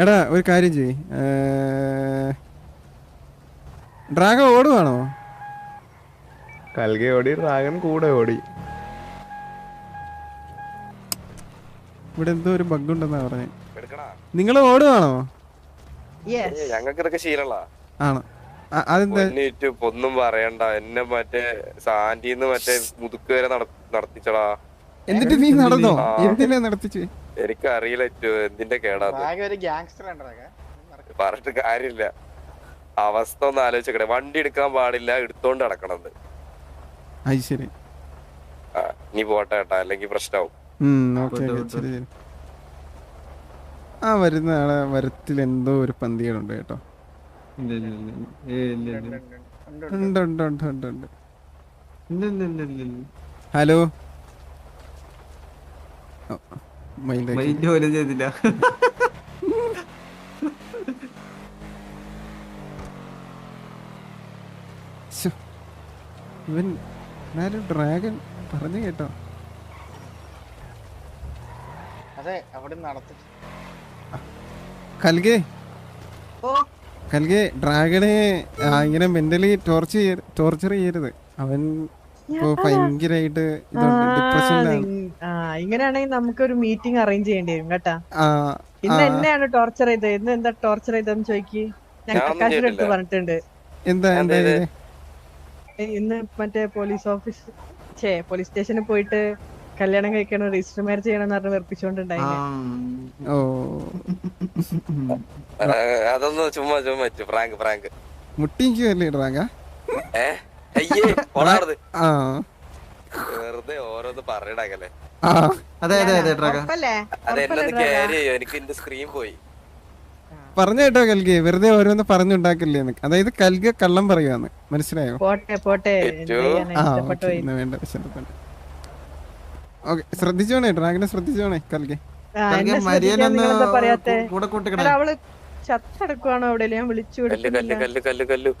എടാ ഒരു കാര്യം ചെയ്യ്. ഡ്രാഗൺ ഓടുവാണോ? കൽകെ ഓടി ഡ്രാഗൺ കൂടെ ഓടി. ഇവിടെ എന്തോ ഒരു ബഗ് ഉണ്ടെന്നാ പറഞ്ഞേ നിങ്ങൾ ഓടുവാണോ? ഞങ്ങൾക്ക് ഇതൊക്കെ ശീലമുള്ള ആണോ? അ- അതെന്താ? ഒന്നും പറയണ്ട. എന്നെ മറ്റേ സാന്റിന്ന് മറ്റേ മുതുക്ക് വരെ നടത്തിച്ചടാ എന്നിട്ട് നീ നടന്നോ. എന്തിനാ നടത്തിച്ച്? എനിക്കറിയില്ല അറിയില്ല എന്തിന്റെ കേടാന്ന് പറഞ്ഞിട്ട് കാര്യമില്ല. അവസ്ഥ ഒന്ന് ആലോചിക്കട്ടെ വണ്ടി എടുക്കാൻ പാടില്ല എടുത്തോണ്ട് നടക്കണത്. ശരി. നീ പോട്ടെ കേട്ടാ. അല്ലെങ്കിൽ പ്രശ്നമാവും ആ വരുന്ന ആളെ വരത്തിൽ എന്തോ ഒരു പന്തികളുണ്ട് കേട്ടോ. ഉണ്ട് ഉണ്ട് ഉണ്ട് ഉണ്ട് ഉണ്ട്. ഹലോ? ഓ, മൈൻഡ് പോലും ചെയ്തില്ല. ഇവൻ എന്നാലും ഡ്രാഗൺ പറഞ്ഞു കേട്ടോ. അതെ അവിടെ നടത്തി കൽഗേ. കൽഗേ ഡ്രാഗണെ ഇങ്ങനെ മെന്റലി ടോർച്ചർ ടോർച്ചർ ചെയ്യരുത്. അവൻ ഇപ്പൊ ഭയങ്കരമായിട്ട് ഇതുണ്ട്. ഡിപ്രഷനിലാണ് ആ നമുക്ക് ഒരു മീറ്റിംഗ് അറേഞ്ച് ചെയ്യേണ്ടി വരും കേട്ടാ. ആ ഇന്ന് എന്നെയാണ് ടോർച്ചർ ചെയ്തത്. ഇന്ന് എന്താ ടോർച്ചർ ചെയ്തതെന്ന് ചോദിക്ക്. ഞാൻ പ്രകാശിന്റെ അടുത്ത് പറഞ്ഞിട്ടുണ്ട്? ഇന്ന് മറ്റേ പോലീസ് ഓഫീസ് ഛേ പോലീസ് സ്റ്റേഷനിൽ പോയിട്ട് കല്യാണം കഴിക്കണം രജിസ്റ്റർ മാരേജ് ചെയ്യണമെന്ന് പറഞ്ഞ് വെറുപ്പിച്ചോണ്ടുണ്ടായി ഓ. ആ, അതൊന്ന് ചുമ്മാ ചുമ്മാ അയ്യേ ഓടാറുത് ആ. വെറുതെ ഓരോന്ന് പറയടാക്കല്ലേ ആ അതെ അതെ അതെ എനിക്ക് പറഞ്ഞു കേട്ടോ കൽകെ. വെറുതെ ഓരോന്ന് പറഞ്ഞുണ്ടാക്കില്ലേ അതായത് കൽകി കള്ളം പറയുവാന്ന്. മനസ്സിലായോ? പോട്ടെ പോട്ടെ. വേണ്ട ഓക്കെ ശ്രദ്ധിച്ചോണേ ഡ്രാഗനെ ശ്രദ്ധിച്ചോണേ കൽകി. കൂടെ കൂട്ടിക്കണേ അവൾ എടുത്ത എടുത്ത ഞാൻ വിളിച്ചു കല്ല് കല്ല്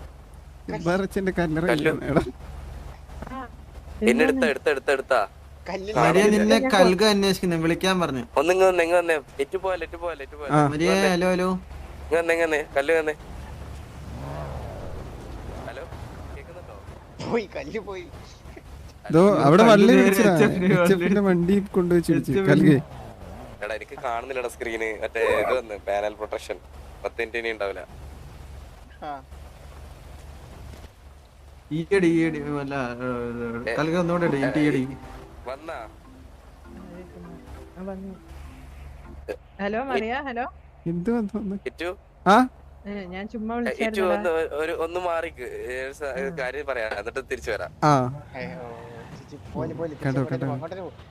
മരിയ നിന്നെ കൽഗ അന്വേഷിക്കുന്നു. വിളിക്കാൻ പറഞ്ഞു. ഒന്നിങ്ങ ഇങ്ങ് വന്നേ. ലെറ്റ് പോവാ ലെറ്റ് പോവാ ലെറ്റ് പോവാ മരിയ ഹലോ ഹലോ. ഇങ്ങ വന്നേ ഇങ്ങ് കല്ല് തന്നെ ഹലോ കേക്കുന്നുണ്ടോ? പോയി കല്ല് പോയി. ദോ അവിടെ വള്ളി കല്ല് പിടിച്ചതാ. HF ന്റെ വള്ളി. എച്ച് വണ്ടി കൊണ്ടുവച്ച് കൽകെ എടാ എനിക്ക് കാണുന്നില്ലടാ സ്ക്രീന് മറ്റേ ഇത് വന്ന് പാനൽ പ്രൊട്ടക്ഷൻ പത്തിന്റെ ഇനി ഉണ്ടാവില്ല. ആ. ഈയടി ഈയടി. അല്ല കൽക ഒന്നുകൂടെ ഈയടി. വന്നാ? Hello Mariya hello? എന്ത് വന്നു വന്നു? ഏറ്റു ആ? ഞാൻ ചുമ്മാ ഒന്ന് ഒരു ഒന്ന് മാറി കാര്യം പറയാ. എന്നിട്ട് തിരിച്ചു വരാം. ആ.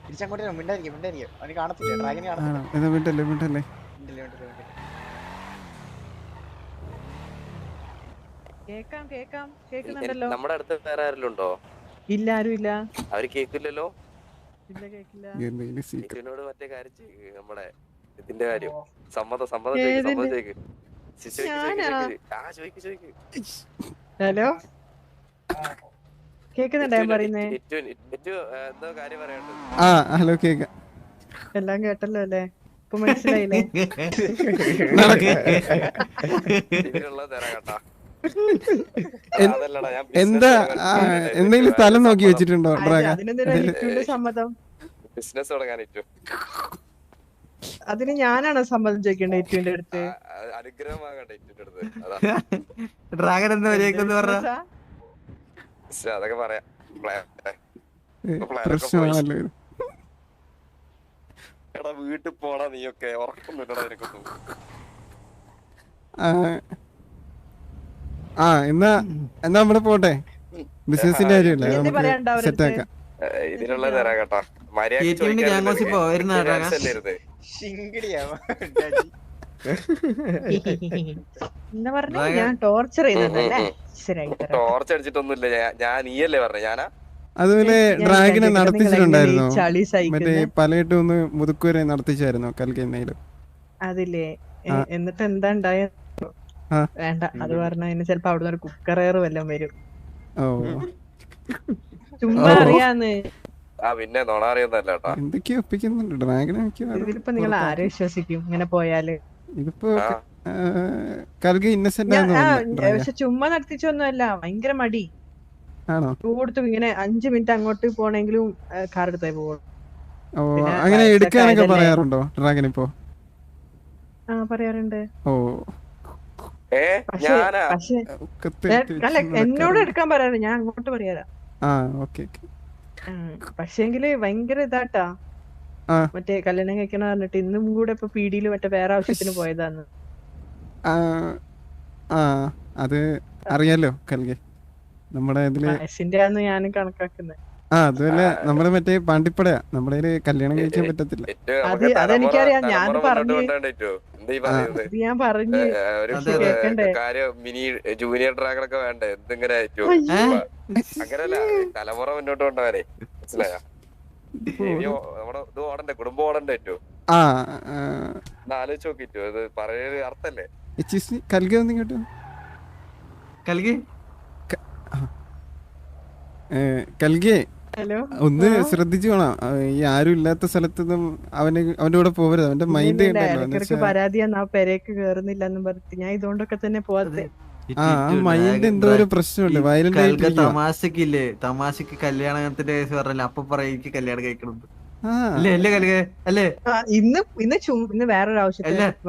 തിരിച്ചങ്ങോട്ടേ മിണ്ടായിരിക്കും മിണ്ടായിരിക്കും അവന് കാണത്തില്ല. ഡ്രാഗനെ കാണത്തില്ല. മിണ്ടില്ല മിണ്ടില്ല? കേക്കാം കേക്കാം. നമ്മുടെ അടുത്ത് വേറെ ആരെങ്കിലും ഉണ്ടോ? ഇല്ല ആരും ഇല്ല അവർ കേക്കില്ലല്ലോ? മറ്റേ കാര്യം ചെയ്യ് നമ്മുടെ ഇതിന്റെ കാര്യം. സമ്മതം സമ്മതം സമ്മതം ഹലോ? കേക്കുന്നുണ്ടോ ഞാൻ പറയുന്നേ? ആ ഹലോ കേക്ക. എല്ലാം കേട്ടല്ലോ അല്ലേ? ഇപ്പൊ മനസ്സിലായില്ലേ? എന്താ എന്തെങ്കിലും സ്ഥലം നോക്കി വെച്ചിട്ടുണ്ടോ ബിസിനസ് തുടങ്ങാൻ അതിന് ഞാനാണോ സമ്മതം ചോദിക്കേണ്ടത് അടുത്ത്? അനുഗ്രഹമാകട്ടെ ഡ്രാഗൻ എന്താ അതൊക്കെ പറയാം. പ്രശ്നമാണല്ലോ എടാ വീട്ടിൽ പോടാ നീയൊക്കെ. നിനക്കൊന്നും. ആ എന്നാ എന്നാ നമ്മൾ പോട്ടെ? ബിസിനസിന്റെ കാര്യമല്ലേ നമുക്ക് സെറ്റ് ആക്കാം. ഇതിനുള്ള തരാം കേട്ടോ. ടോർച്ച് അടിച്ചിട്ടൊന്നുമില്ല. ഞാൻ- നീയല്ലേ പറഞ്ഞ? ഞാനാ? അതുപോലെ ഡ്രാഗിനെ നടത്തിച്ചിട്ടുണ്ടായിരുന്നു. മറ്റേ? പലയിട്ട് ഒന്ന് മുതുക്കുവരെ നടത്തിച്ചായിരുന്നു കൽക്കന്നയിൽ അതില്ലേ? എന്നിട്ട് എന്താ ഉണ്ടായ ആ. വേണ്ട. അത് പറഞ്ഞ അതിന് ചെലപ്പോ അവിടുന്ന് ഒരു എയർ വല്ലതും വരും. ഓ. ചുമ്മാ. അറിയാന്ന്. ആ പിന്നെ നോണ അറിയുന്നല്ല കേട്ടാ. എന്തൊക്കെയോ ഒപ്പിക്കുന്നുണ്ട്. ഇതിലിപ്പോ നിങ്ങൾ ആരെ വിശ്വസിക്കും? ഇങ്ങനെ പോയാൽ. ഇതിപ്പോ. കൽഗ ഇന്നസെന്റ് ചുമ്മാ നടത്തിച്ചൊന്നുമല്ല. ഭയങ്കര മടി. ആണോ? കൊടുത്തും ഇങ്ങനെ അഞ്ചു മിനിറ്റ് അങ്ങോട്ട് പോണെങ്കിലും കാർ എടുത്തേ പോകും. ഓ അങ്ങനെ എടുക്കാനൊക്കെ പറയാറുണ്ടോ ഡ്രാഗൻ ഇപ്പോ? ആ പറയാറുണ്ട്. ഓ. ഏ ഞാനാ? ഞാൻ- അല്ല എന്നോട് എടുക്കാൻ പറയാറ് ഞാൻ അങ്ങോട്ട് പറയാറാ ആ ഓക്കെ ഓക്കെ. പക്ഷേങ്കിൽ ഭയങ്കര ഇതാട്ടാ. ആ. മറ്റേ കല്യാണം കഴിക്കണ പറഞ്ഞിട്ട് ഇന്നും കൂടെ ഇപ്പൊ പീടിയിൽ മറ്റേ വേറെ ആവശ്യത്തിന് പോയതാന്ന്. ആ ആ അത് അറിയാലോ കൽഗെ നമ്മുടെ ഇതിൽ ഞാനും കണക്കാക്കുന്നത് ആ അതുപോലെ നമ്മൾ മറ്റേ പാണ്ടിപ്പടയാ. നമ്മുടെ കല്യാണം കഴിക്കാൻ പറ്റത്തില്ല. അത് അതെനിക്കറിയാം. ഞാൻ പറഞ്ഞ് ഞാൻ പറഞ്ഞു ഒരു അതെ, അതെ. കേക്കണ്ടേ? കാര്യം മിനി ജൂനിയർ ഡ്രാഗണൊക്കെ വേണ്ടേ? എന്തിങ്ങനെ. അങ്ങനല്ല തലമുറ മുന്നോട്ട് കൊണ്ടുപോകാനേ. മനസ്സിലായോ? നമ്മുടെ ഇത് ഓടണ്ടേ? കുടുംബം ഓടണ്ടേ ഏറ്റവും ആലോചിച്ച് നോക്കിറ്റോ. ഇത് പറയുന്നത് അർത്ഥല്ലേ? കൽകി ഒന്നും കേട്ടോ കൽകി കൽഗെ? ഹലോ ഒന്ന് ശ്രദ്ധിച്ചു വേണം. ആ, ഈ ആരും ഇല്ലാത്ത സ്ഥലത്തൊന്നും അവന് അവന്റെ കൂടെ പോകരുത് അവന്റെ മൈൻഡ് വെച്ചാ- പരാതിയാണ്. ആ പെരേക്ക് കേറുന്നില്ല എന്നും പറഞ്ഞിട്ട് ഞാൻ ഇതുകൊണ്ടൊക്കെ തന്നെ പോവാത്തെ. ആ മൈൻഡ് എന്തോ ഒരു പ്രശ്നമുണ്ട്. വയലന്റ് ആയിട്ട് തമാശക്കില്ലേ? തമാശക്ക് കല്യാണത്തിന്റെ കേസ് പറഞ്ഞില്ല. അപ്പൊ പറയും എനിക്ക് കല്യാണം കഴിക്കണം ഇന്ന് ഇന്ന് ഇന്ന് വേറൊരു ആവശ്യം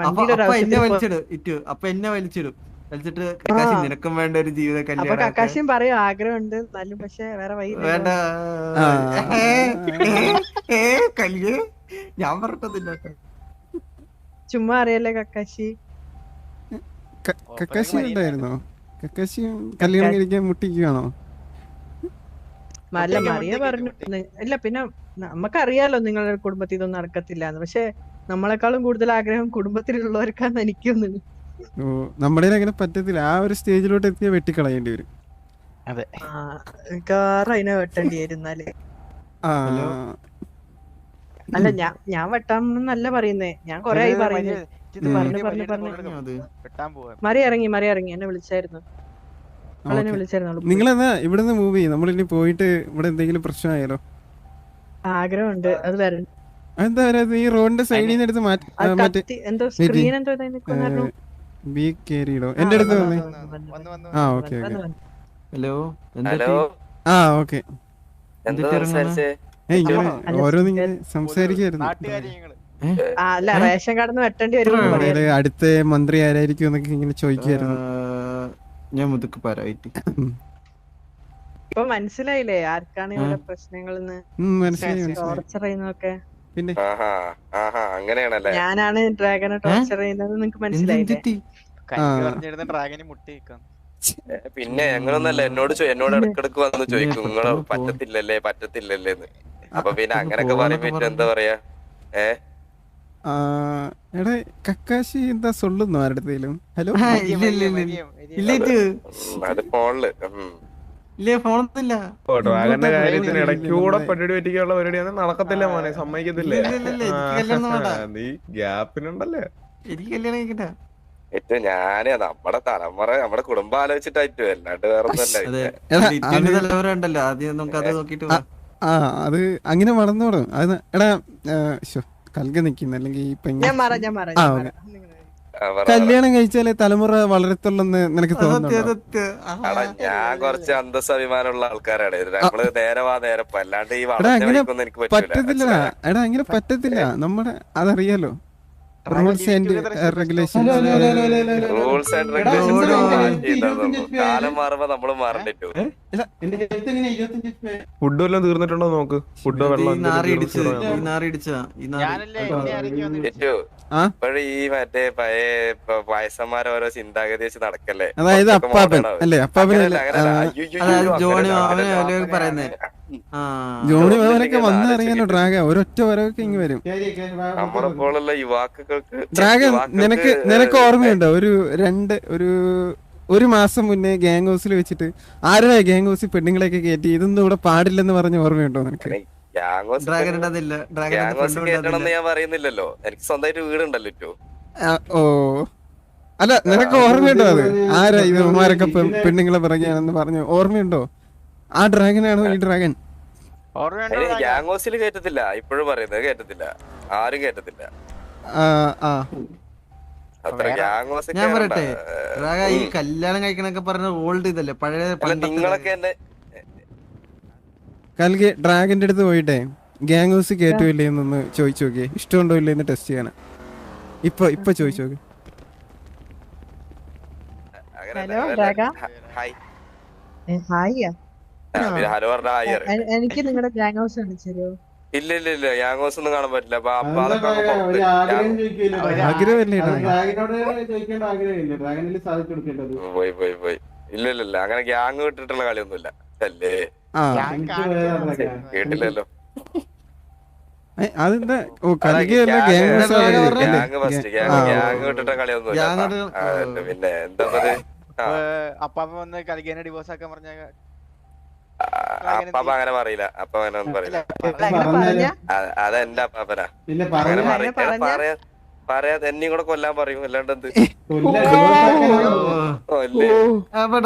അപ്പൊ എന്നെ വലിച്ചിടും ഇറ്റു. അപ്പൊ എന്നെ വലിച്ചിടും. വലിച്ചിട്ട് കക്കാശി നിനക്കും വേണ്ട ഒരു ജീവിത കല്യാണം കക്കാശിയും പറയും ആഗ്രഹമുണ്ട്. എന്നാലും പക്ഷെ വേറെ വഴി വേണ്ട. ഏ, ഞാൻ പറഞ്ഞതില്ല. ചുമ്മാ അറിയല്ലേ കക്കാശി? കക്കാശി ഉണ്ടായിരുന്നോ? കക്കാശി കല്യാണം കഴിക്കാൻ മുട്ടിക്കുകയാണോ അല്ല മറിയ പറഞ്ഞു ഇല്ല പിന്നെ നമുക്കറിയാലോ നിങ്ങളുടെ കുടുംബത്തിൽ ഇതൊന്നും നടക്കത്തില്ല എന്ന്. പക്ഷെ നമ്മളെക്കാളും കൂടുതൽ ആഗ്രഹം കുടുംബത്തിലുള്ളവർക്കാന്ന് എനിക്ക് തോന്നുന്നു. ഓ നമ്മുടെ അങ്ങനെ പറ്റത്തില്ല. ആ ഒരു സ്റ്റേജിലോട്ട് എത്തിയ വെട്ടിക്കളയേണ്ടി വരും. അതെ. അതിനെ വെട്ടേണ്ടി വരുന്നാൽ അല്ല ഞാൻ ഞാൻ വെട്ടാമെന്നല്ല പറയുന്നേ. ഞാൻ കൊറേ ആയി പറയുന്നു. പറഞ്ഞു, പറഞ്ഞു, പറഞ്ഞു. വെട്ടാൻ പോവാ. മറി ഇറങ്ങി മറി ഇറങ്ങി. എന്നെ വിളിച്ചായിരുന്നു. നിങ്ങളെന്നാ ഇവിടുന്ന് മൂവ് ചെയ്യും. നമ്മളിനി പോയിട്ട് ഇവിടെ എന്തെങ്കിലും പ്രശ്നമായാലോ? ആഗ്രഹമുണ്ട്. അത് വരണം എന്താ പറയാ ഈ റോഡിന്റെ സൈഡിൽ നിന്ന് എടുത്ത് മാറ്റി മറ്റേ എന്തോ സ്ക്രീൻ എന്തോ ബി കേറിയിടോ? എന്റെ അടുത്ത് വന്നേ. ആ ഓക്കെ ഹലോ ഹലോ? ആ ഓക്കെ. ഓരോന്നിങ്ങനെ സംസാരിക്കായിരുന്നു അടുത്ത മന്ത്രി ആരായിരിക്കും എന്നൊക്കെ ഇങ്ങനെ ചോദിക്കായിരുന്നു ഞാൻ മുതുക്ക് പരായിട്ട്. ഇപ്പൊ മനസ്സിലായില്ലേ ആർക്കാണ് ഇവിടെ മനസ്സിലായി ടോർച്ചർ ചെയ്യുന്നതൊക്കെ. പിന്നെ? ആഹാ ആഹാ അങ്ങനെയാണല്ലേ? ഞാനാണ് ഡ്രാഗനെ ടോർച്ചർ ചെയ്യുന്നത് നിങ്ങക്ക് മനസ്സിലായില്ലേ? ഡ്രാഗനെ മുട്ടി പിന്നെ ഞങ്ങളൊന്നല്ല എന്നോട് ചോ- എന്നോട് ഇടക്കിടക്ക് വന്ന് ചോദിക്കും നിങ്ങൾ. പറ്റത്തില്ലല്ലേ പറ്റത്തില്ലല്ലേ എന്ന് അപ്പൊ പിന്നെ അങ്ങനൊക്കെ പറയുമ്പോ എന്താ പറയാ? ഏ? എടാ കക്കാശി എന്താ സൊള്ളുന്നു ആരുടെ ഹലോ? ഇല്ല ഇല്ല ഇല്ല. ഇല്ല. ഇല്ല ഇത് അത് ഫോണിൽ. ഇല്ല ഫോണൊന്നുമില്ല. ഓ ഡ്രാഗന്റെ ഇങ്ങോട്ട് കാര്യത്തിന് പോയി ഇടയ്ക്കൂടെ നമ്മളെ- പറ്റിക്കാനുള്ള പരിപാടിയൊന്നും നടക്കത്തില്ല മോനെ സമ്മതിക്കത്തില്ലേ. നീ ഗ്യാപ്പിനുണ്ടല്ലേ? എനിക്ക് കല്യാണം കഴിക്കണ്ട. ഏറ്റവും ഞാൻ നമ്മുടെ തലമുറ നമ്മുടെ കുടുംബം ആലോചിച്ചിട്ടായിട്ടു അല്ലാണ്ട് വേറെ ഉണ്ടല്ലോ. ആദ്യം നമുക്ക് അത് നോക്കിട്ട് ആ അത് അങ്ങനെ വളർന്നോടും അത് എടാ ശോ കൽക നിക്കുന്ന അല്ലെങ്കിൽ കല്യാണം കഴിച്ചാലേ തലമുറ വളരത്തുള്ളെന്ന് നിനക്ക് തോന്നുന്നു. ഞാൻ കുറച്ച് അന്തസ് അഭിമാനമുള്ള ആൾക്കാരാണ് നമ്മൾ നേരെ വാ നേരെ അല്ലാണ്ട് ഈ അങ്ങനെ എനിക്ക് പറ്റത്തില്ല എടാ അങ്ങനെ പറ്റത്തില്ല. നമ്മുടെ അതറിയാലോ. Rules and regulation rules and regulation കാലം മാറുമ്പോ നമ്മൾ മാറണ്ടിട്ടു ഫുഡ് വല്ലതും തീർന്നിട്ടുണ്ടോ നോക്ക് ഫുഡോ വെള്ളം? ഇപ്പോഴും ഈ മറ്റേ പഴയ വയസ്സന്മാരെ ഓരോ ചിന്താഗതി വെച്ച് നടക്കല്ലേ? അതായത് അപ്പാപ്പൻ. അല്ലേ അപ്പാപ്പൻ ജോണി അങ്ങനെയല്ല, ജോണി ആ, വന്നിറങ്ങിയല്ലോ ഡ്രാഗ ഒരൊറ്റ വരവൊക്കെ ഇങ്ങ് വരും. നമ്മുടെ പോലുള്ള യുവാക്കൾക്ക് ഡ്രാഗൻ നിനക്ക് നിനക്ക് ഓർമ്മയുണ്ടോ? ഒരു രണ്ട് ഒരു ഒരു മാസം മുന്നേ ഗാങ് ഹൗസിൽ വെച്ചിട്ട് ആരുടെ ഗാങ് ഹൗസിൽ പെണ്ണുങ്ങളെയൊക്കെ കയറ്റി? ഇതൊന്നും ഇവിടെ പാടില്ലെന്ന് പറഞ്ഞ ഓർമ്മയുണ്ടോ നിനക്ക്? ഞാൻ പറയുന്നില്ലല്ലോ. എനിക്ക് സ്വന്തമായിട്ട് വീടുണ്ടല്ലോ ഏറ്റവും ഓ. അല്ല നിനക്ക് ഓർമ്മയുണ്ടോ അത് ആരാ ഇത് ഉമാരൊക്കെ പെണ്ണുങ്ങളെ പിറകെയാണെന്ന് പറഞ്ഞു ഓർമ്മയുണ്ടോ? ആ ഡ്രാഗനാണോ ഈ ഡ്രാഗൻ? ഗ്യാങ്ങോസിൽ കേറ്റത്തില്ല. ഇപ്പോഴും പറയുന്നത് കേറ്റത്തില്ല. ആരും കേറ്റത്തില്ല. ഞാൻ പറയട്ടെ ഡ്രാഗ ഈ കല്യാണം കഴിക്കണൊക്കെ പറഞ്ഞ ഓൾഡ് ഇതല്ലേ? പഴയ നിങ്ങളൊക്കെ എന്നെ കൽകെ ഡ്രാഗന്റെ അടുത്ത് പോയിട്ടെ ഗ്യാങ് ഹൗസ് കയറ്റുമില്ലേ എന്നൊന്ന് ചോദിച്ചു നോക്കിയേ. ഇഷ്ടമുണ്ടോ ഇല്ലെന്ന് ടെസ്റ്റ് ചെയ്യാനാ. ഇപ്പൊ ഇപ്പൊ ചോദിച്ചു നോക്കി. ഹലോ, ഡ്രാഗ? ഹായ്. ഹായ്. എനിക്ക് നിങ്ങളുടെ ഗ്യാങ് ഹൗസ് കാണിച്ചോ ഇല്ല ഇല്ല ഇല്ല ഗ്യാങ് ഹൗസ് ഒന്നും കാണാൻ പറ്റില്ല. അപ്പൊ അപ്പൊ അതൊക്കെ പോയി പോയി പോയി. ഇല്ല ഇല്ല ഇല്ല അങ്ങനെ ഗ്യാങ് വിട്ടിട്ടുള്ള കളിയൊന്നുമില്ല. അല്ലേ? കേട്ടില്ലല്ലോ. അതെന്താ? ഓ കൽകയല്ല gang house gang first gang ആ. ഗ്യാങ് വിട്ടിട്ട കളിയൊന്നുമില്ല. പിന്നെ എന്താ അപ്പൊ വന്ന് കളിക്കാനെ ഡിവോഴ്സ് ആക്കാൻ പറഞ്ഞ അപ്പാപ്പ അങ്ങനെ പറയില്ല. അപ്പ അങ്ങനെ ഒന്നും പറയില്ല. അതെന്റെ അപ്പാപ്പനാ. അങ്ങനെ പറയാ. പറയാ പറയാതെ എന്നെയും കൂടെ കൊല്ലാൻ പറയും. അല്ലാണ്ട് എന്ത് അല്ലേ അപ്പൊ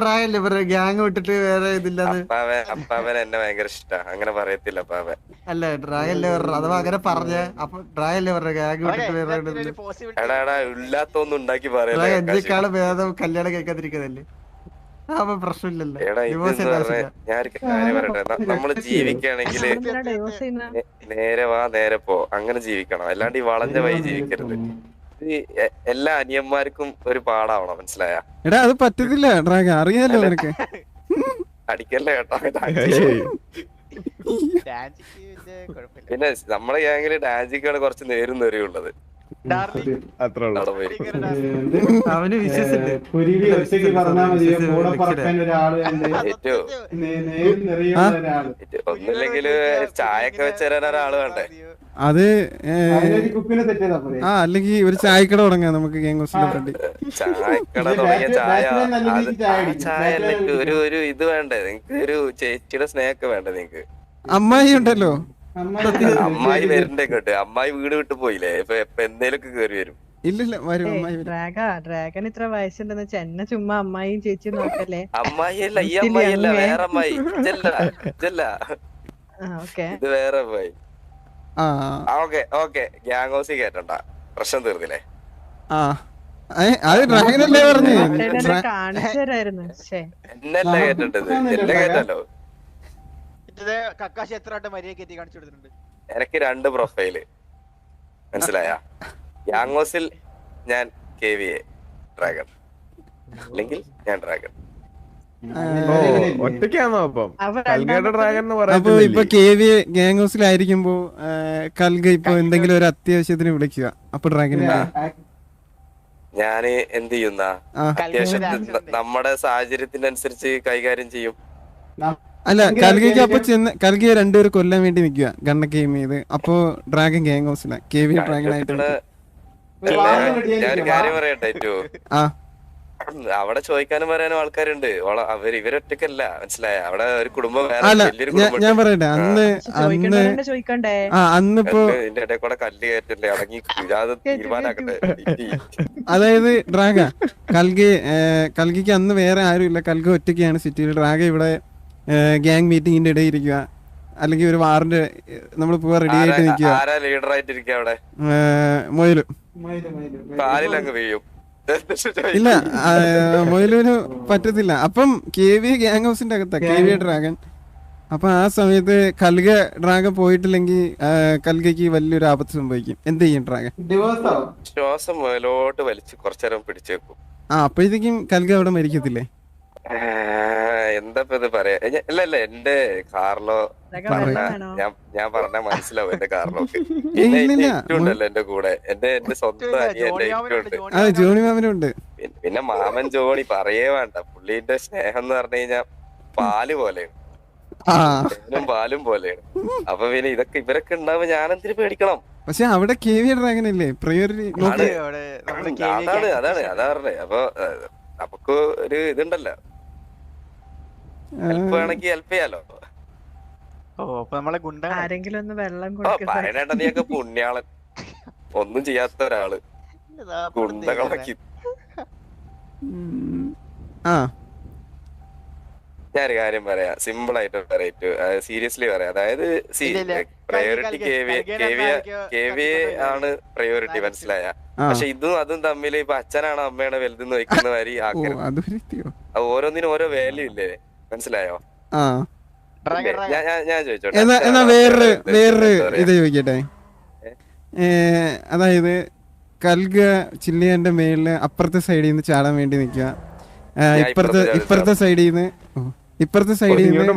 ഗ്യാങ് വിട്ടിട്ട് വേറെ ഇതില്ലാന്ന് അപ്പാവൻ അപ്പാവൻ എന്നെ ഭയങ്കര ഇഷ്ടാ. അങ്ങനെ പറയത്തില്ല അപ്പാവൻ അല്ല ഡ്രാഗല്ലേ പറഞ്ഞ അഥവാ അങ്ങനെ പറഞ്ഞ അപ്പൊ ഡ്രാഗല്ലേ പറഞ്ഞ ഗ്യാങ് വിട്ടിട്ട് വേറെ. എടാ എടാ ഇല്ലാത്തൊന്നും ഉണ്ടാക്കി പറയാം വേദം ഭേദം കല്യാണം കഴിക്കാതിരിക്കുന്നല്ലേ നമ്മൾ ജീവിക്കാണെങ്കിൽ നേരെ വാ നേരെ പോ. അങ്ങനെ ജീവിക്കണം. അല്ലാണ്ട് ഈ വളഞ്ഞ വഴി ജീവിക്കരുത്. എല്ലാ അനിയന്മാർക്കും ഒരു പാടാവണം മനസ്സിലായ? എടാ അത് പറ്റത്തില്ല അറിയാലോ നിനക്ക്. അടിക്കല്ലേ കേട്ടോ പിന്നെ നമ്മളെ ഗ്യാങ്ങിൽ ഡാൻസിക്കാണ് കുറച്ച് നേരും അവന് കുരുവി ഒറ്റയ്ക്ക് പറഞ്ഞാ മതി. കൂടെ പറക്കാൻ ഒരാൾ. ഒന്നില്ലെങ്കിൽ ചായയൊക്കെ വെച്ച് തരാൻ ഒരാൾ വേണ്ടേ? അത് ആ അല്ലെങ്കിൽ ഒരു ചായക്കട തുടങ്ങാം നമുക്ക് ഗെയിം ഹൗസിന്റെ ഫ്രണ്ട് ചായക്കട തുടങ്ങിയ ചായ ചായ ഒരു ഒരു ഇത് വേണ്ടേ? നിങ്ങക്ക് ഒരു ചേച്ചിയുടെ സ്നേഹമൊക്കെ വേണ്ടേ നിങ്ങക്ക്? അമ്മായി ഉണ്ടല്ലോ. അമ്മായി വരണ്ടേ കേട്ട്. അമ്മായി വീട് വിട്ടു പോയില്ലേ? ഇപ്പൊ എപ്പൊ എന്തേലൊക്കെ കേറി വരും. ഇല്ലില്ല വരും അമ്മായി ഡ്രാഗ ഡ്രാഗൻ ഇത്ര വയസ്സുണ്ടെന്ന് വെച്ചാ എന്നെ ചുമ്മാ അമ്മായിയും ചേച്ചി നോക്കല്ലേ? അമ്മായി അല്ല ഈ അമ്മായി അല്ല വേറെ അമ്മായി. ഇതല്ല ഇതല്ല ആ ഇത് വേറെ അമ്മായി. Okay okay. ഗ്യാങ് ഹൗസിൽ കേട്ടണ്ട പ്രശ്നം തീർന്നില്ലേ? ആ. അത് ഡ്രാഗനല്ലേ പറഞ്ഞേ? എന്നല്ല കേട്ടിട്ടത് എന്നെ കേട്ടല്ലോ കക്കാശി എത്ര വട്ടം മര്യാദ കയറ്റി കാണിച്ചു കൊടുത്തിട്ടുണ്ട്? എനിക്ക് രണ്ട് പ്രൊഫൈൽ. മനസ്സിലായ? യാങ്ങോസിൽ ഞാൻ കെ വി എ ഡ്രാഗൺ. അല്ലെങ്കിൽ ഞാൻ ഡ്രാഗൺ. ായിരിക്കുമ്പോ ഒറ്റയ്ക്കാണോ അപ്പം? കൽഗയുടെ ഡ്രാഗൺ എന്ന് അപ്പൊ ഇപ്പൊ പറയുന്നത് കെ വി ഗ്യാങ് ഹൗസിലായിരിക്കുമ്പോ കൽഗ ഇപ്പൊ എന്തെങ്കിലും ഒരു അത്യാവശ്യത്തിന് വിളിക്കുക. അപ്പൊ ഡ്രാഗൻ ഞാൻ എന്ത് ചെയ്യുന്ന? അത്യാവശ്യം നമ്മുടെ സാഹചര്യത്തിനനുസരിച്ച് കൈകാര്യം ചെയ്യും. അല്ല കൽഗിക്ക് അപ്പൊ ചെന്ന് കൽഗിയെ രണ്ടുപേർ കൊല്ലാൻ വേണ്ടി നിക്കുക ഗണ്ണൊക്കെ എയിം ചെയ്ത്. അപ്പൊ ഡ്രാഗൻ ഗാങ് ഹൗസിലാ കെ വി ഡ്രാഗൺ ആയിട്ട് അവിടെ ചോദിക്കാനും പറയാനും ആൾക്കാരുണ്ട്. അവർ ഇവരൊറ്റക്കല്ല മനസ്സിലായ? അവിടെ ഒരു കുടുംബം ഞാൻ ഞാൻ പറയട്ടെ അന്ന് അന്ന് ചോദിക്കണ്ടേ? ആ അന്നിപ്പോ ഇതിന്റെ ഇടയിൽ കൂടെ കല്ല് കയറ്റല്ലേ? അടങ്ങി തീരുമാനാക്കട്ടെ. അതായത് ഡ്രാഗ കൽഗി കൽഗിക്ക് അന്ന് വേറെ ആരും ഇല്ല കൽഗ ഒറ്റയ്ക്കാണ് സിറ്റിയിൽ ഡ്രാഗ ഇവിടെ ഗ്യാങ് മീറ്റിംഗിന്റെ ഇടയിൽ ഇരിക്കുക അല്ലെങ്കിൽ ഒരു വാറിന്റെ നമ്മൾ പോവാ റെഡി ആയിട്ട് നിൽക്കുക. ആരാ ലീഡർ ആയിട്ടിരിക്കുക അവിടെ? മൊയിൽ. കാലിലങ്ങ് വീഴും. ഇല്ല മൊയിലൂന് പറ്റത്തില്ല. അപ്പം കെ വി ഗ്യാങ് ഹൗസിന്റെ അകത്താ കെ വി ഡ്രാഗൻ അപ്പൊ ആ സമയത്ത് കൽഗ ഡ്രാഗൻ പോയിട്ടില്ലെങ്കിൽ കൽഗയ്ക്ക് വലിയൊരു ആപത്ത് സംഭവിക്കും. എന്ത് ചെയ്യും ആവും ശ്വാസം മുതലോട്ട് വലിച്ച് കുറച്ചേരം പിടിച്ചേക്കും ആ അപ്പോഴത്തേക്കും കൽഗ അവിടെ മരിക്കത്തില്ലേ? എന്താ ഇപ്പൊ ഇത് പറയാ അല്ല അല്ല ഇല്ല ഇല്ല എന്റെ കാർലോ? ഞാൻ ഞാൻ പറഞ്ഞ മനസ്സിലാവും എന്റെ കാർലോക്ക് പിന്നെ ഉണ്ടല്ലോ എന്റെ കൂടെ. എന്റെ എന്റെ സ്വന്തം അനിയൻ എന്റെ ഉണ്ട് ആ ജോണി മാമനും ഉണ്ട് പിന്നെ- മാമൻ ജോണി പറയേ വേണ്ട. പുള്ളിന്റെ സ്നേഹം എന്ന് പറഞ്ഞു കഴിഞ്ഞാ പാൽ പോലെയാണ്. പാലും പോലെയാണ്. അപ്പൊ പിന്നെ ഇതൊക്കെ ഇവരൊക്കെ ഉണ്ടാവുമ്പോ ഞാൻ എന്തിനു പേടിക്കണം? പക്ഷെ അവിടെ കെ വി. അതാണ് അതാണ് അതാ പറഞ്ഞേ അപ്പൊ നമുക്ക് ഒരു ഇതുണ്ടല്ലോ. വേണമെങ്കിൽ ഹെൽപ്പ് ചെയ്യാലോ? ഓ അപ്പൊ നമ്മളെ ഗുണ്ട ആരെങ്കിലും ഒന്ന് വെള്ളം ഓ കൊടുക്കുക പറയണേട്ട നീയൊക്കെ പുണ്യാളൻ. ഒന്നും ചെയ്യാത്ത ഒരാൾ. ഗുണ്ടകളാക്കി. ആ. ഞാനൊരു കാര്യം പറയാം. സിമ്പിൾ ആയിട്ട് പറയറ്റു സീരിയസ്ലി പറയാം. അതായത് സി. പ്രയോറിറ്റി കെ വി ആണ് പ്രയോറിറ്റി മനസ്സിലായ? പക്ഷെ ഇതും അതും തമ്മിൽ ഇപ്പൊ അച്ഛനാണോ അമ്മയാണോ വലുതെന്ന് വെക്കുന്ന മാതിരി ഓ ആക്കരുത് ഓരോന്നിനും ഓരോ വാല്യൂ ഇല്ലേ? മനസ്സിലായോ? ആ. ഞാൻ ഞാൻ- ഞാൻ ചോദിച്ചോട്ടെ. എന്നാ വേറൊരു വേറൊരു ഇത് ചോദിക്കട്ടെ? അതായത് കൽഗ ചില്ലിയന്റെ മേളിൽ അപ്പുറത്തെ സൈഡിൽ നിന്ന് ചാടാൻ വേണ്ടി നിക്കുക ഞാൻ ഇപ്പുറത്തെ ഇപ്പുറത്തെ സൈഡിൽ നിന്ന് ഇപ്പുറത്തെ സൈഡിൽ നിന്ന്.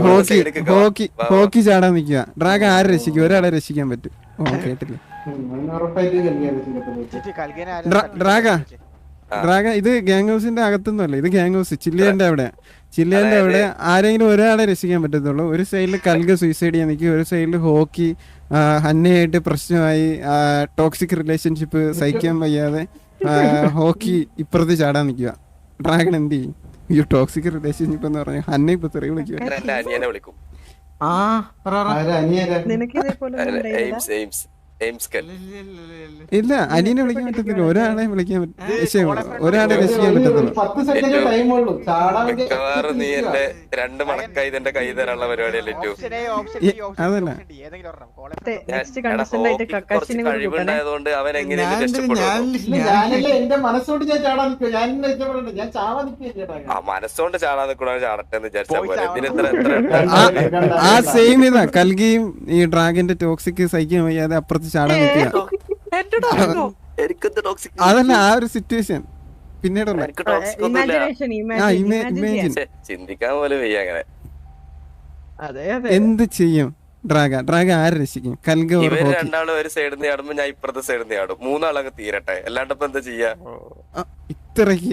Hockey hockey. ഹോക്കി ചാടാൻ നിക്കുക ഡ്രാഗൺ ആരെ രക്ഷിക്കും? ഒരാളെ രക്ഷിക്കാൻ പറ്റും. ഓ കേട്ടില്ല. ഡ്രാഗ. ചേച്ചി. ആ. ഡ്രാഗ ഇത് ഗാങ് ഹൗസിന്റെ അകത്തൊന്നും അല്ല ഇത് ഗാങ് ഹൗസ് ചില്ലിയന്റെ അവിടെ. ചില്ലിയന്റെ അവിടെ ആരെങ്കിലും ഒരാളെ രക്ഷിക്കാൻ പറ്റത്തുള്ളൂ. ഒരു സൈഡിൽ കൽഗ സൂയിസൈഡ് ചെയ്യാൻ നിൽക്കും ഒരു സൈഡിൽ ഹോക്കി ഹന്നയായിട്ട് പ്രശ്നമായി ടോക്സിക് റിലേഷൻഷിപ്പ് സഹിക്കാൻ വയ്യാതെ ഹോക്കി ഇപ്പുറത്ത് ചാടാൻ നിൽക്കുക. ഡ്രാഗൺ എന്ത് ചെയ്യും? ഈ ടോക്സിക് റിലേഷൻഷിപ്പ് എന്ന് പറഞ്ഞു ഹന്ന ഇപ്പൊ തെറി വിളിക്കും. ആ പറ പറ. ആരാ അനിയരാ നിനക്ക് ഇതേപോലെ ഇല്ല, അനിയനെ വിളിക്കാൻ പറ്റത്തില്ല ഒരാളെ വിളിക്കാൻ ഒരാളെ രക്ഷിക്കാൻ പറ്റത്തില്ല നീ എന്റെ രണ്ട് മണക്കായി എന്റെ കൈ തരാനുള്ള പരിപാടിയല്ലേ അതല്ല. കഴിവുണ്ടായതുകൊണ്ട് അവൻ ഞാൻ എങ്ങനെയും എന്തിന് രക്ഷപ്പെടും ഞാൻ ഇല്ല, ഞാനല്ലേ എന്റെ മനസ്സോട് ഞാൻ ചാടാൻ നിൽക്കും ഞാൻ എന്നെ രക്ഷപ്പെടണ്ട ഞാൻ ചാവാൻ നിൽക്കില്ല ആ മനസ്സുകൊണ്ട് ചാടാൻ നിൽക്കണോ ചാടട്ടെ എന്ന് വിചാരിച്ചാൽ ആ സെയിം ഇതാ കൽകിയും ഈ ഡ്രാഗിന്റെ ടോക്സിക് സഹിക്കാൻ വയ്യാതെ അപ്പുറത്ത് ചാടാൻ പറ്റില്ല അതല്ല ആ ഒരു സിറ്റുവേഷൻ പിന്നീടുള്ള ചിന്തിക്കാൻ പോലും വയ്യ അങ്ങനെ. അതെ അതെ. എന്ത് ചെയ്യും? ഡ്രാഗ ഡ്രാഗ ആരെ രക്ഷിക്കും? കൽഗ രണ്ടാളും ഒരു സൈഡിൽ നിന്ന് ചാടുമ്പോ ഞാൻ ഇപ്പുറത്തെ സൈഡിൽ നിന്ന് ചാടും. മൂന്നാളങ്ങ് തീരട്ടെ. അല്ലാണ്ട് ഇപ്പൊ എന്താ ചെയ്യാ? ഇത്രക്ക്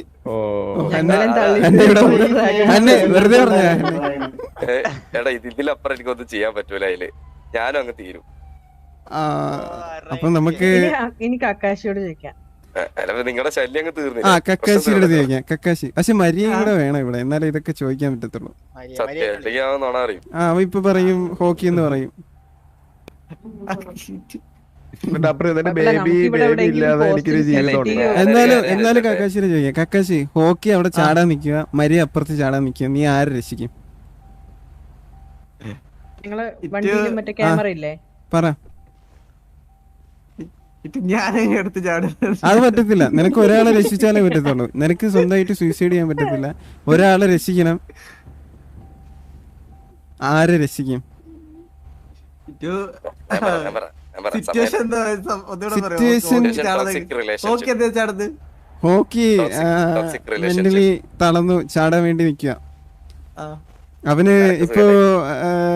വെറുതെ പറഞ്ഞ എടാ ഇതിലപ്പുറം എനിക്കൊന്നും ചെയ്യാൻ പറ്റൂല അതിൽ. ഞാനും അങ്ങ് തീരും. അപ്പൊ നമുക്ക് കക്കാശിയോട് ചോദിക്കാം. നിങ്ങളുടെ ശല്യം അങ്ങ് ആ കക്കാശിയുടെ ചോദിക്കാം. കക്കാശി. പക്ഷെ മരിയ കൂടെ വേണം ഇവിടെ. എന്നാലേ ഇതൊക്കെ ചോദിക്കാൻ പറ്റത്തുള്ളൂ. ആ അവ ഇപ്പൊ പറയും ഹോക്കി എന്ന് പറയും. എന്നാലും എന്നാലും കക്കാശിനെ കക്കാശിയുടെ ചോദിക്കാം. കക്കാശി ഹോക്കി അവിടെ ചാടാൻ നിൽക്കുക. മരിയ അപ്പുറത്ത് ചാടാൻ നിൽക്കുക. നീ ആരെ രക്ഷിക്കും? നിങ്ങൾ ഇത് മറ്റേ ക്യാമറ ഇല്ലേ പറ. അത് പറ്റത്തില്ല. നിനക്ക് ഒരാളെ രക്ഷിച്ചാലേ പറ്റത്തുള്ളൂ. നിനക്ക് സ്വന്തമായിട്ട് സൂയിസൈഡ് ചെയ്യാൻ പറ്റത്തില്ല. ഒരാളെ രക്ഷിക്കണം. ആരെ രക്ഷിക്കും? ഹോക്കി. മെന്റലി തളർന്നു ചാടാൻ വേണ്ടി നിൽക്കുക. ആ. അവന് ഇപ്പോ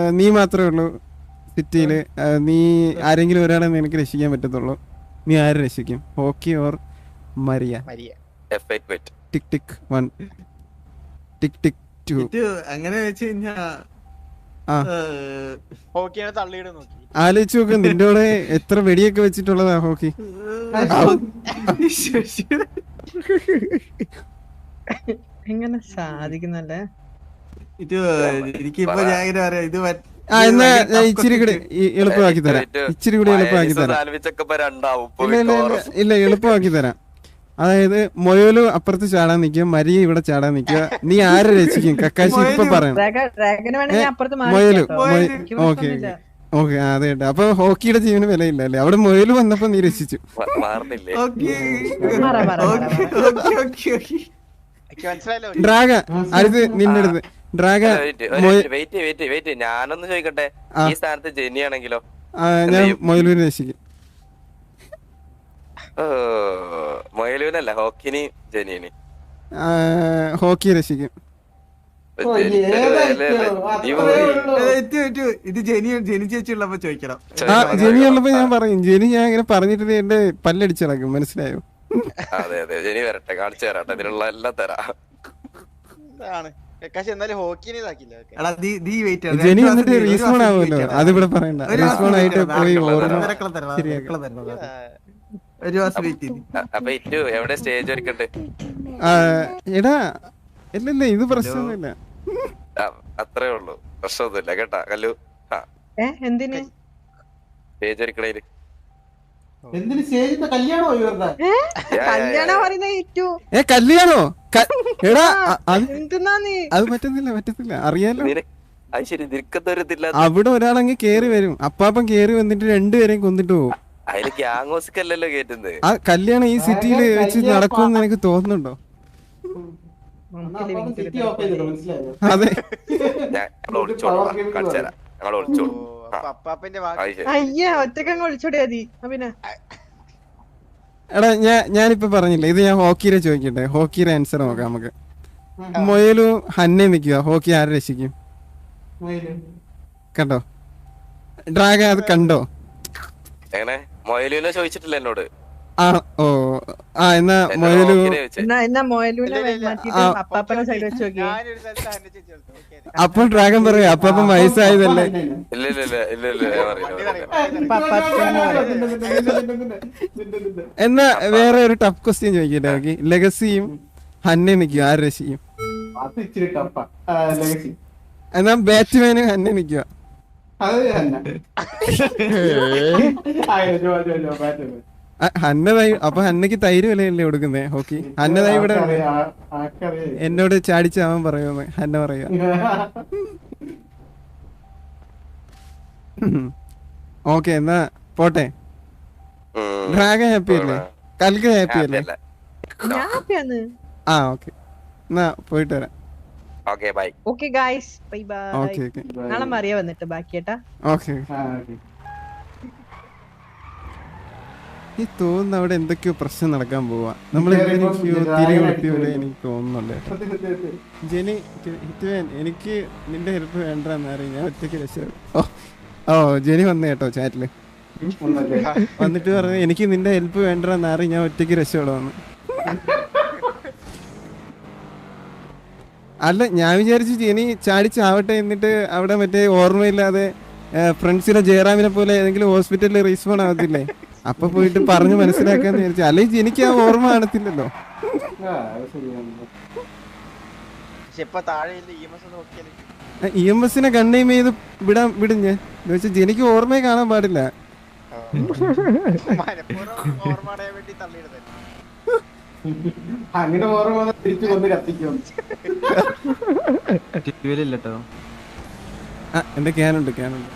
നീ മാത്രമേ ഉള്ളൂ സിറ്റിയിൽ. നീ ആരെങ്കിലും ഒരാളെ നിനക്ക് രക്ഷിക്കാൻ പറ്റത്തുള്ളൂ. നീ ആരെ രക്ഷിക്കും? Hockey or Mariya? Mariya. F8 quit. Tick tick one. Tick tick two. അങ്ങനെ വെച്ച് കഴിഞ്ഞാ ആലോചിച്ച് നോക്ക് നിന്റെ കൂടെ എത്ര വെടിയൊക്കെ വെച്ചിട്ടുള്ളതാ ഹോക്കി? എങ്ങനെ സാധിക്കുന്നല്ലേ? ഇത് എനിക്കിപ്പോ ഞാൻ പറയാം ഇത് എന്നാ ഇച്ചിരി കൂടി. എളുപ്പമാക്കി തരാം. ഇച്ചിരി കൂടി എളുപ്പമാക്കി തരാം. ഇല്ല എളുപ്പമാക്കി തരാം. അതായത് മൊയോലു അപ്പുറത്ത് ചാടാൻ നിൽക്കുക മരിയ ഇവിടെ ചാടാൻ നിൽക്കുക. നീ ആരെ രക്ഷിക്കും? കക്കാശി ഇപ്പൊ. പറയണം. മൊയൽ ഓക്കെ. ഓക്കെ. അതെ കേട്ടോ. അപ്പൊ ഹോക്കിയുടെ ജീവന് വിലയില്ല അല്ലേ? അവിടെ മൊയലു വന്നപ്പോ നീ മനസ്സിലായല്ലോ. ഡ്രാഗ അടുത്ത് നിന്റെ അടുത്ത് ഡ്രാഗ മൊയ- വെയിറ്റ് വെയിറ്റ് വെയിറ്റ് ഞാനൊന്ന് ചോദിക്കട്ടെ? ഈ സ്ഥാനത്ത് ജെനി ആണെങ്കിലോ? ഞാൻ മൊയിലൂരിനെ രക്ഷിക്കും മൊയലുവിനല്ല ഹോക്കിനി ജെനിയനി ഹോക്കി രക്ഷിക്കും. ഇത് ഇത് ഇത് ജെനി ജെനി ചേച്ചി ഉള്ളപ്പോ ചോദിക്കണം. ആ ജെനി ഉള്ളപ്പോ ഞാൻ പറയും ജെനി ഞാൻ ഇങ്ങനെ പറഞ്ഞിട്ട് എന്റെ പല്ലടിച്ചിളക്കും മനസ്സിലായോ? അതെ അതെ ജെനി വരട്ടെ കാണിച്ചു തരാട്ടെ ഇതിനുള്ള എല്ലാം തരാം. എന്നാലും ഹോക്കിനെ ഇതാക്കില്ല വെയിറ്റ് ജെനി എന്നിട്ട് റീസ്പോൺ ആവുമല്ലോ? അതിവിടെ പറയണ്ട. ആയിട്ട് പോയി എടാ ഇല്ലല്ല ഇത് പ്രശ്നമൊന്നുമില്ല. അത്രേ ഉള്ളൂ. പ്രശ്നമൊന്നുമില്ല കേട്ടാ കല്ലു. എന്തിനാ? സ്റ്റേജ് ഒരുക്കണേൽ എന്തിന് സ്റ്റേജിന്റെ കല്യാണമോ ഇവരുടെ കല്യാണം പറയുന്ന ഏറ്റു. ഏ കല്യാണോ? എടാ അത് പറ്റുന്നില്ല പറ്റുന്നില്ല. പറ്റത്തില്ല അറിയാലോ അവിടെ ഒരാളങ്ങ് കേറി വരും. അപ്പാപ്പം കേറി വന്നിട്ട് രണ്ടുപേരെയും കൊന്നിട്ട് പോകും ആ കല്യാണം ഈ സിറ്റിയിൽ വെച്ച് നടക്കുമെന്ന് എനിക്ക് തോന്നുന്നുണ്ടോ അതെ. ഞങ്ങൾ ഒളിച്ചോളാം കാണിച്ചു തരാം ഞങ്ങൾ ഓ, ഒളിച്ചോളും അയ്യ ഒറ്റക്കങ്ങ് ഒളിച്ചോടിയാ മതി പിന്നെ. എടാ ഞാൻ ഞാനിപ്പോ പറഞ്ഞില്ല ഇത് ഞാൻ ഹോക്കിയുടെ ചോദിക്കട്ടെ. ഹോക്കിയുടെ ആൻസർ നോക്കാം നമുക്ക്. മൊയലു ഹന്നെ നിൽക്കുക ഹോക്കി ആരെ രക്ഷിക്കും? കണ്ടോ? ഡ്രാഗൻ അത് കണ്ടോ? എങ്ങനെ? മൊയലുവിനെ ചോദിച്ചിട്ടില്ല എന്നോട്. ആ എന്നാ മൊയലു എന്നാ എന്നാ മോയലൂനെ. അപ്പാപ്പനെ സൈഡ് വെച്ച് നോക്കി. അപ്പോൾ ഡ്രാഗൻ പറയാ അപ്പം വയസ്സായതല്ലേ? ഇല്ല ഇല്ല ഇല്ല ഇല്ല ഇല്ല ഞാൻ അറിയില്ല, വണ്ടി ഞാൻ പറയും, അറിയില്ല. എന്നാ വേറെ ഒരു ടഫ് ക്വസ്റ്റ്യൻ ചോദിക്കട്ടെ നോക്കി ലെഗസിയും ഹന്നെ നിൽക്കും ആര് രക്ഷിക്കും അത് ഇച്ചിരി ടഫാ ലെഗസി എന്നാ ബാറ്റ്മാനും ഹന്നെ. നിൽക്കുക ഹന്ന തൈ അപ്പൊ ഹന്നക്ക് തൈര് വിലയല്ലേ കൊടുക്കുന്നേ ഹോക്കി? ഹന്ന തൈ ഇവിടെ എന്നോട് ആർക്കറിയാം, അവൻ പറയുമെന്ന് ഹന്ന പറയുക. ഓക്കെ എന്നാ പോട്ടെ. ഡ്രാഗ ഡ്രാഗൻ ഹാപ്പി അല്ലേ? കൽക്ക ഹാപ്പി അല്ലേ? അല്ല. ആ ഓക്കെ. എന്നാ പോയിട്ട് വരാം. Okay bye. Okay guys. Bye bye. Okay okay. നാളെ മറിയ വന്നിട്ട് ബാക്കി ബാക്കിയേട്ടാ. ഓക്കെ ആ, ഓക്കേ. ഈ തോന്നുന്നു അവിടെ എന്തൊക്കെയോ പ്രശ്നം നടക്കാൻ പോവാ നമ്മൾ. എനിക്ക് തോന്നുന്നുണ്ട്. ജെനി ഹിറ്റ്വേൻ എനിക്ക് നിന്റെ ഹെൽപ്പ് വേണ്ടെന്നറിയാം ഞാൻ ഒറ്റയ്ക്ക് രക്ഷ ഓ ഓ ജെനി വന്നു കേട്ടോ ചാറ്റിൽ. വന്നിട്ട് പറഞ്ഞു എനിക്ക് നിന്റെ ഹെൽപ്പ് വേണ്ടെന്നറി ഞാൻ ഒറ്റയ്ക്ക് രക്ഷപ്പെടുമെന്ന് അല്ല ഞാൻ വിചാരിച്ചു ജെനി ചാടിച്ചാവട്ടെ എന്നിട്ട് അവിടെ മറ്റേ ഓർമ്മയില്ലാതെ ഫ്രണ്ട്സിനെ ജയറാമിനെ പോലെ ഏതെങ്കിലും ഹോസ്പിറ്റലിൽ റീസ്പോൺ ആവത്തില്ലേ അപ്പൊ പോയിട്ട് പറഞ്ഞു മനസ്സിലാക്കാന്ന് വിചാരിച്ചു. അല്ലെങ്കിൽ എനിക്ക് ആ ഓർമ്മ കാണത്തില്ലല്ലോ. ഇ എം എസിനെ കണ്ണീം ചെയ്ത് വിടാൻ വിടും ഞാൻ എന്ന് വെച്ചാൽ ജനിക്ക് ഓർമ്മയെ കാണാൻ പാടില്ല. അങ്ങനെ ഓർമ്മ തിരിച്ചു കത്തിക്കും. എന്റെ ക്യാനുണ്ട് ക്യാനുണ്ട്.